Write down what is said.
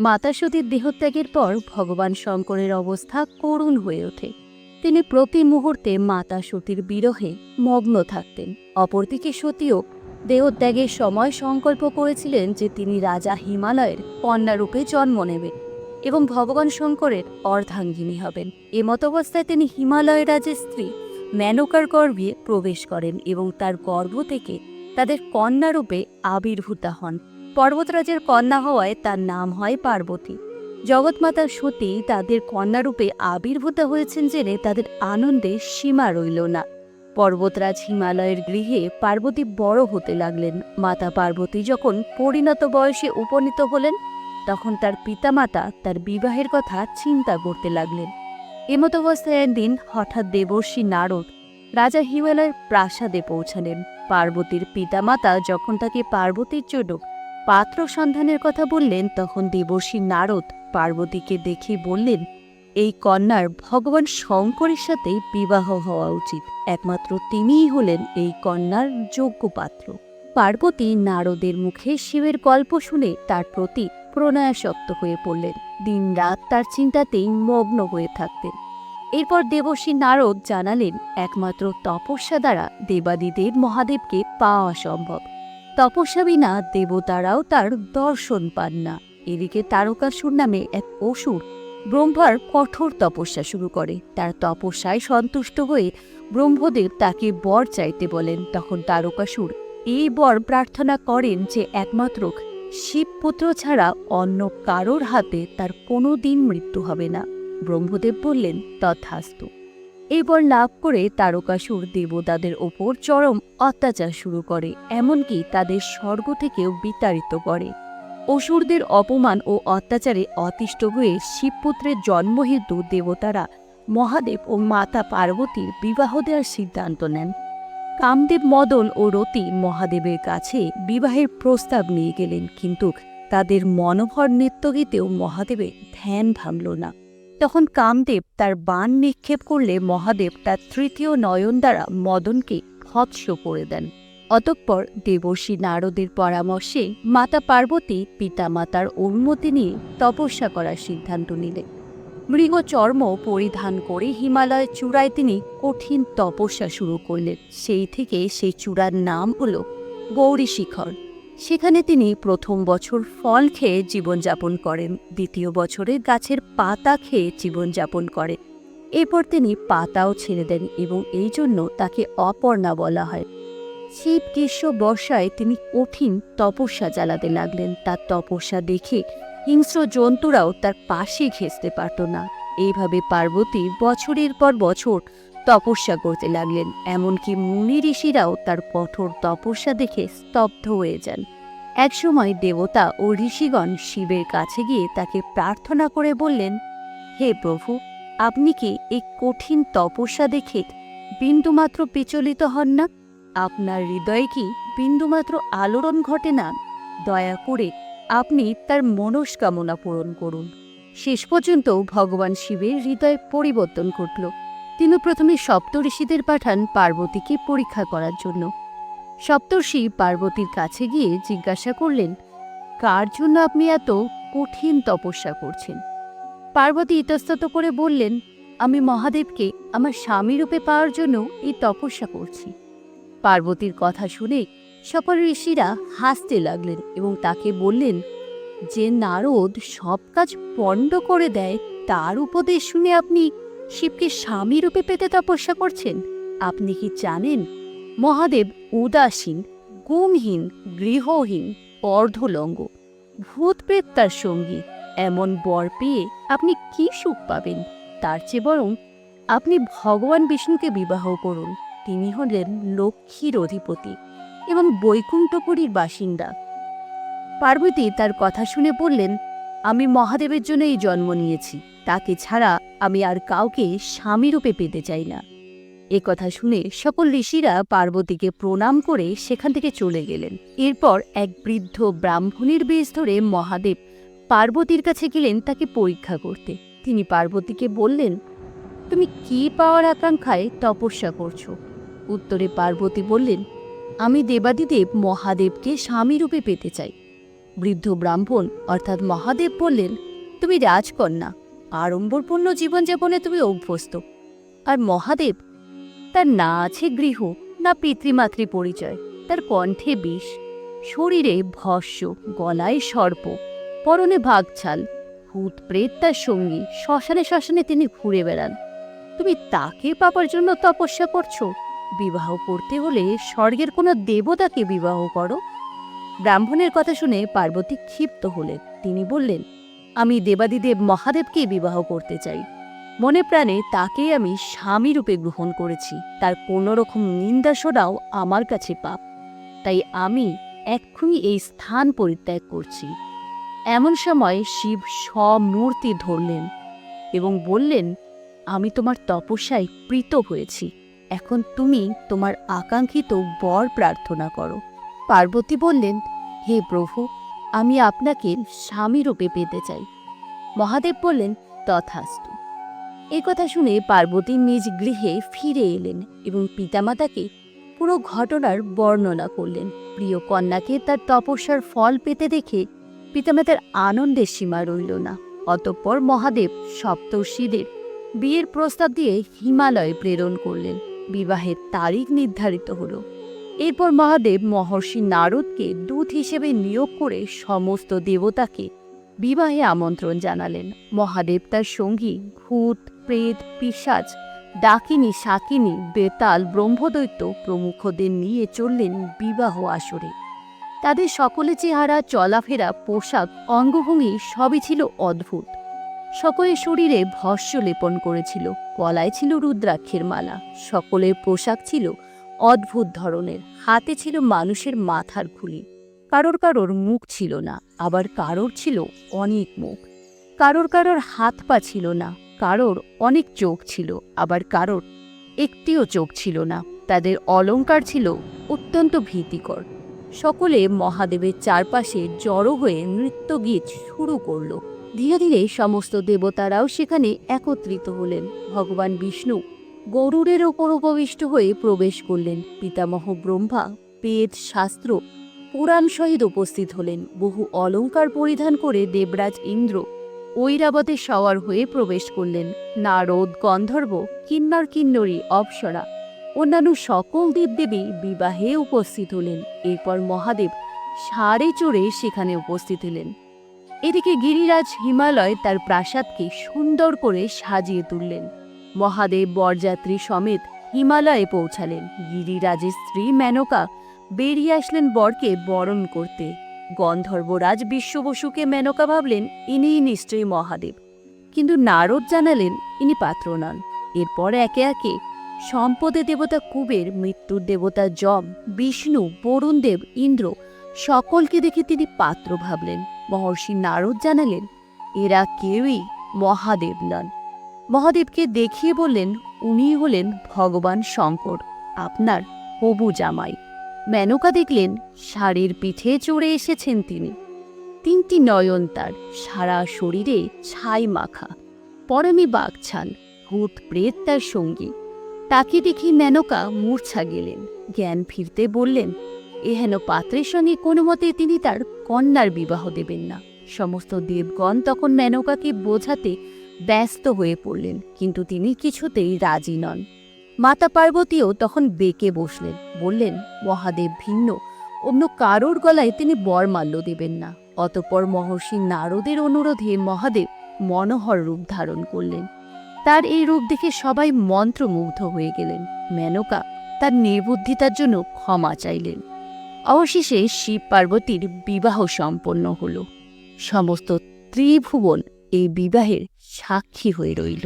মাতা সতীর দেহত্যাগের পর ভগবান শঙ্করের অবস্থা করুণ হয়ে ওঠে। তিনি প্রতি মুহূর্তে মাতা সতীর বিরহে মগ্ন থাকতেন। অপরদিকে সতীও দেহত্যাগের সময় সংকল্প করেছিলেন যে তিনি রাজা হিমালয়ের কন্যারূপে জন্ম নেবেন এবং ভগবান শঙ্করের অর্ধাঙ্গিনী হবেন। এ এমতাবস্থায় তিনি হিমালয় রাজের স্ত্রী মেনকার গর্ভে প্রবেশ করেন এবং তার গর্ভ থেকে তাদের কন্যারূপে আবির্ভূতা হন। পর্বতরাজের কন্যা হওয়ায় তার নাম হয় পার্বতী। জগৎমাতা সতী তাদের কন্যারূপে আবির্ভূত হয়েছেন জেনে তাদের আনন্দে সীমা রইল না। পর্বতরাজ হিমালয়ের গৃহে পার্বতী বড় হতে লাগলেন। মাতা পার্বতী যখন পরিণত বয়সে উপনীত হলেন, তখন তার পিতামাতা তার বিবাহের কথা চিন্তা করতে লাগলেন। এমত অবস্থায় একদিন হঠাৎ দেবর্ষী নারদ রাজা হিমালয়ের প্রাসাদে পৌঁছালেন। পার্বতীর পিতামাতা যখন তাকে পার্বতীর জন্য পাত্র সন্ধানের কথা বললেন তখন দেবর্ষী নারদ পার্বতীকে দেখে বললেন, এই কন্যার ভগবান শঙ্করের সাথে বিবাহ হওয়া উচিত। একমাত্র তিনিই হলেন এই কন্যার যোগ্য পাত্র। পার্বতী নারদের মুখে শিবের গল্প শুনে তার প্রতি প্রণয়াসক্ত হয়ে পড়লেন। দিনরাত তার চিন্তাতেই মগ্ন হয়ে থাকতেন। এরপর দেবর্ষী নারদ জানালেন, একমাত্র তপস্যা দ্বারা দেবাদিদেব মহাদেবকে পাওয়া সম্ভব। তপস্যা বিনা দেবতারাও তার দর্শন পান না। এদিকে তারকাসুর নামে এক অসুর ব্রহ্মার কঠোর তপস্যা শুরু করে। তার তপস্যায় সন্তুষ্ট হয়ে ব্রহ্মদেব তাকে বর চাইতে বলেন। তখন তারকাসুর এই বর প্রার্থনা করেন যে একমাত্র শিবপুত্র ছাড়া অন্য কারোর হাতে তার কোনো দিন মৃত্যু হবে না। ব্রহ্মদেব বললেন, তথাস্তু। এই বর লাভ করে তারকাসুর দেবতাদের ওপর চরম অত্যাচার শুরু করে, এমনকি তাদের স্বর্গ থেকেও বিতাড়িত করে। অসুরদের অপমান ও অত্যাচারে অতিষ্ঠ হয়ে শিবপুত্রের জন্মহেতু দেবতারা মহাদেব ও মাতা পার্বতীর বিবাহ দেওয়ার সিদ্ধান্ত নেন। কামদেব মদন ও রতি মহাদেবের কাছে বিবাহের প্রস্তাব নিয়ে গেলেন, কিন্তু তাদের মনোভর নৃত্যগীতেও মহাদেবের ধ্যান ভাঙল না। তখন কামদেব তার বাণ নিক্ষেপ করলে মহাদেব তার তৃতীয় নয়ন দ্বারা মদনকে ভৎস করে দেন। অতঃপর দেবর্ষী নারদের পরামর্শে মাতা পার্বতী পিতামাতার অনুমতি নিয়ে তপস্যা করার সিদ্ধান্ত নিলেন মৃগ চর্ম পরিধান করে হিমালয় চূড়ায় তিনি কঠিন তপস্যা শুরু করলেন। সেই থেকে সেই চূড়ার নাম হল গৌরী শিখর সেখানে তিনি প্রথম বছর ফল খেয়ে জীবনযাপন করেন, দ্বিতীয় বছরে গাছের পাতা খেয়ে জীবনযাপন করেন এরপর তিনি পাতাও ছেড়ে দেন এবং এই জন্য তাকে অপর্ণা বলা হয়। শীত গ্রীষ্ম বর্ষায় তিনি কঠিন তপস্যা জ্বালাতে লাগলেন। তার তপস্যা দেখে হিংস্র জন্তুরাও তার পাশে ঘেঁচতে পারত না। এইভাবে পার্বতী বছরের পর বছর তপস্যা করতে লাগলেন, এমনকি মুনি ঋষিরাও তার কঠোর তপস্যা দেখে স্তব্ধ হয়ে যান। একসময় দেবতা ও ঋষিগণ শিবের কাছে গিয়ে তাকে প্রার্থনা করে বললেন, হে প্রভু, আপনি কি এই কঠিন তপস্যা দেখে বিন্দুমাত্র বিচলিত হন না? আপনার হৃদয়ে কি বিন্দুমাত্র আলোড়ন ঘটে না? দয়া করে আপনি তার মনস্কামনা পূরণ করুন। শেষ পর্যন্ত ভগবান শিবের হৃদয় পরিবর্তন ঘটল। তিনি প্রথমে সপ্তঋষিদের পাঠান পার্বতীকে পরীক্ষা করার জন্য। সপ্তর্ষি পার্বতীর কাছে গিয়ে জিজ্ঞাসা করলেন, কার জন্য আপনি এত কঠিন তপস্যা করছেন? পার্বতী ইতস্তত করে বললেন, আমি মহাদেবকে আমার স্বামী রূপে পাওয়ার জন্য এই তপস্যা করছি। পার্বতীর কথা শুনে সকল ঋষিরা হাসতে লাগলেন এবং তাকে বললেন, যে নারদ সব কাজ পণ্ড করে দেয়, তার উপদেশ শুনে আপনি শিবকে স্বামী রূপে পেতে তপস্যা করছেন। আপনি কি জানেন, মহাদেব উদাসীন গুমহীন গৃহহীন, অর্ধলঙ্গ ভূত প্রেত তার সঙ্গী। এমন বর পেয়ে আপনি কি সুখ পাবেন? তার চেয়ে বরং আপনি ভগবান বিষ্ণুকে বিবাহ করুন। তিনি হলেন লক্ষ্মীর অধিপতি এবং বৈকুণ্ঠপুরীর বাসিন্দা। পার্বতী তার কথা শুনে বললেন, আমি মহাদেবের জন্য এই জন্ম নিয়েছি। তাকে ছাড়া আমি আর কাউকে স্বামীরূপে পেতে চাই না। এ কথা শুনে সকল ঋষিরা পার্বতীকে প্রণাম করে সেখান থেকে চলে গেলেন। এরপর এক বৃদ্ধ ব্রাহ্মণীর বেশ ধরে মহাদেব পার্বতীর কাছে গেলেন তাকে পরীক্ষা করতে। তিনি পার্বতীকে বললেন, তুমি কি পাওয়ার আকাঙ্ক্ষায় তপস্যা করছ? উত্তরে পার্বতী বললেন, আমি দেবাদিদেব মহাদেবকে স্বামীরূপে পেতে চাই। বৃদ্ধ ব্রাহ্মণ অর্থাৎ মহাদেব বললেন, তুমি রাজকন্যা আড়ম্বরপূর্ণ জীবনযাপনে তুমি অভ্যস্ত। আর মহাদেব, তার না আছে গৃহ, না পিতৃমাতৃ পরিচয়। তার কণ্ঠে বিষ, শরীরে ভস্য, গলায় সর্প, পরনে ভাগছাল ভূত প্রেত তার সঙ্গী, শ্মশানে শ্মশানে তিনি ঘুরে বেড়ান। তুমি তাকে পাবার জন্য তপস্যা করছ? বিবাহ করতে হলে স্বর্গের কোনো দেবতাকে বিবাহ করো? ব্রাহ্মণের কথা শুনে পার্বতী ক্ষিপ্ত হলেন। তিনি বললেন আমি দেবাদিদেব মহাদেবকে বিবাহ করতে চাই। মনে প্রাণে তাকেই আমি স্বামী রূপে গ্রহণ করেছি। তার কোনো রকম নিন্দা শোনাও আমার কাছে পাপ। তাই আমি এক্ষুনি এই স্থান পরিত্যাগ করছি। এমন সময় শিব স্বমূর্তি ধরলেন এবং বললেন, আমি তোমার তপস্যায় প্রীত হয়েছি। এখন তুমি তোমার আকাঙ্ক্ষিত বর প্রার্থনা করো। পার্বতী বললেন, হে প্রভু আমি আপনাকে স্বামীরূপে পেতে চাই। মহাদেব বললেন, তথাস্তু। এই কথা শুনে পার্বতী নিজ গৃহে ফিরে এলেন এবং পিতামাতাকে পুরো ঘটনার বর্ণনা করলেন। প্রিয় কন্যাকে তার তপস্যার ফল পেতে দেখে পিতামাতার আনন্দের সীমা রইল না। অতঃপর মহাদেব সপ্তর্ষিদের বিয়ের প্রস্তাব দিয়ে হিমালয়ে প্রেরণ করলেন। বিবাহের তারিখ নির্ধারিত হল। এরপর মহাদেব মহর্ষি নারদকে দূত হিসেবে নিয়োগ করে সমস্ত দেবতাকে বিবাহে আমন্ত্রণ জানালেন। মহাদেব তার সঙ্গী ভূত, প্রেত পিসাজ ডাকিনী শাকিনী বেতাল, ব্রহ্মদৈত্য প্রমুখদের নিয়ে চললেন বিবাহ আসরে। তাদের সকলে চেহারা, চলাফেরা, পোশাক, অঙ্গভঙ্গি সবই ছিল অদ্ভুত। সকলের শরীরে ভস্য লেপন করেছিল, গলায় ছিল রুদ্রাক্ষের মালা, সকলের পোশাক ছিল অদ্ভুত ধরনের। হাতে ছিল মানুষের মাথার খুলি। কারোর কারোর মুখ ছিল না, আবার কারোর ছিল অনেক মুখ। কারোর কারোর হাত পা ছিল না, কারোর অনেক চোখ ছিল, আবার কারোর একটিও চোখ ছিল না। তাদের অলংকার ছিল অত্যন্ত ভীতিকর। সকলে মহাদেবের চারপাশে জড়ো হয়ে নৃত্যগীত শুরু করল। ধীরে ধীরে সমস্ত দেবতারাও সেখানে একত্রিত হলেন। ভগবান বিষ্ণু গরুরের ওপর উপবিষ্ট হয়ে প্রবেশ করলেন। পিতামহ ব্রহ্মা বেদ, শাস্ত্র, পুরাণ সহিত উপস্থিত হলেন। বহু অলংকার পরিধান করে দেবরাজ ইন্দ্র ঐরাবতে সওয়ার হয়ে প্রবেশ করলেন। নারদ, গন্ধর্ব, কিন্নর, কিন্নরী, অপ্সরা, অন্যান্য সকল দেবদেবী বিবাহে উপস্থিত হলেন। এরপর মহাদেব সাড়ে চড়ে সেখানে উপস্থিত হলেন। এদিকে গিরিরাজ হিমালয় তার প্রাসাদকে সুন্দর করে সাজিয়ে তুললেন। মহাদেব বরযাত্রী সমেত হিমালয়ে পৌঁছালেন। গিরিরাজের স্ত্রী মেনকা বেরিয়ে আসলেন বরকে বরণ করতে। গন্ধর্বরাজ বিশ্ববসুকে মেনকা ভাবলেন, ইনিই নিশ্চয়ই মহাদেব। কিন্তু নারদ জানালেন, ইনি পাত্র নন। এরপর একে একে সম্পদে দেবতা কুবের, মৃত্যুর দেবতা যম, বিষ্ণু, বরুণদেব, ইন্দ্র সকলকে দেখে তিনি পাত্র ভাবলেন। মহর্ষি নারদ জানালেন, এরা কেউই মহাদেব নন। মহাদেবকে দেখিয়ে বললেন উনি হলেন ভগবান শঙ্কর, আপনার হবু জামাই। মেনকা দেখলেন শাড়ির পিঠে চড়ে এসেছেন তিনি। তিনটি নয়ন তার, সারা শরীরে ছাই মাখা। পরমে বাঘছাল ভূত প্রেত তার সঙ্গী। তাকে দেখি মেনকা মূর্ছা গেলেন, জ্ঞান ফিরতে বললেন এহেন পাত্রের সঙ্গে কোনো মতে তিনি তার কন্যার বিবাহ দেবেন না। সমস্ত দেবগণ তখন মেনকাকে বোঝাতে ব্যস্ত হয়ে পড়লেন, কিন্তু তিনি কিছুতেই রাজি নন। মাতা পার্বতীও তখন বেঁকে বসলেন, বললেন, মহাদেব ভিন্ন, অন্য কারোর গলায় তিনি বরমাল্য দেবেন না। অতপর মহর্ষি নারদের অনুরোধে মহাদেব মনোহর রূপ ধারণ করলেন। তার এই রূপ দেখে সবাই মন্ত্রমুগ্ধ হয়ে গেলেন। মেনকা তার নির্বুদ্ধিতার জন্য ক্ষমা চাইলেন। অবশেষে শিব পার্বতীর বিবাহ সম্পন্ন হল। সমস্ত ত্রিভুবন এই বিবাহের সাক্ষী হয়ে রইল।